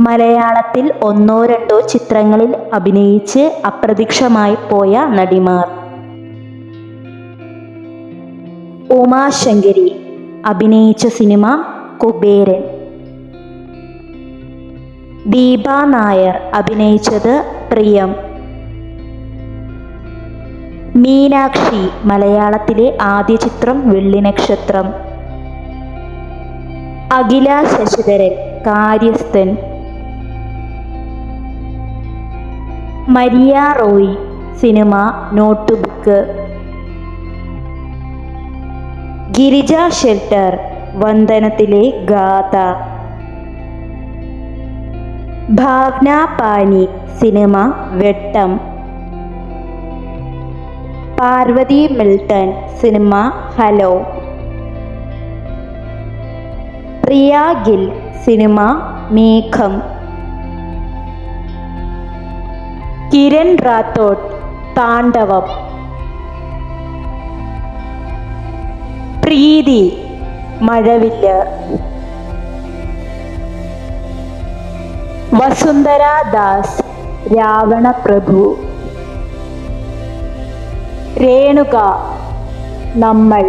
മലയാളത്തിൽ ഒന്നോ രണ്ടോ ചിത്രങ്ങളിൽ അഭിനയിച്ച് അപ്രത്യക്ഷമായി പോയ നടിമാർ. ഉമാശങ്കരി അഭിനയിച്ച സിനിമ കുബേരൻ. ദീപ നായർ അഭിനയിച്ചത് പ്രിയം. മീനാക്ഷി മലയാളത്തിലെ ആദ്യ ചിത്രം Vellinakshatram. Akhila Sasidharan Karyasthan. Maria Roy cinema note book Girija Shettar വന്ദനത്തിലെ Gatha. Bhavana Pani cinema Vettam. Parvathy Milton cinema hello. Priya Gill cinema മേഘം. കിരൺ റാത്തോഡ് താണ്ഡവം പ്രീതി മഴവില്ല്. വസുന്ധര ദാസ് രാവണപ്രഭു. രേണുക നമ്മൾ.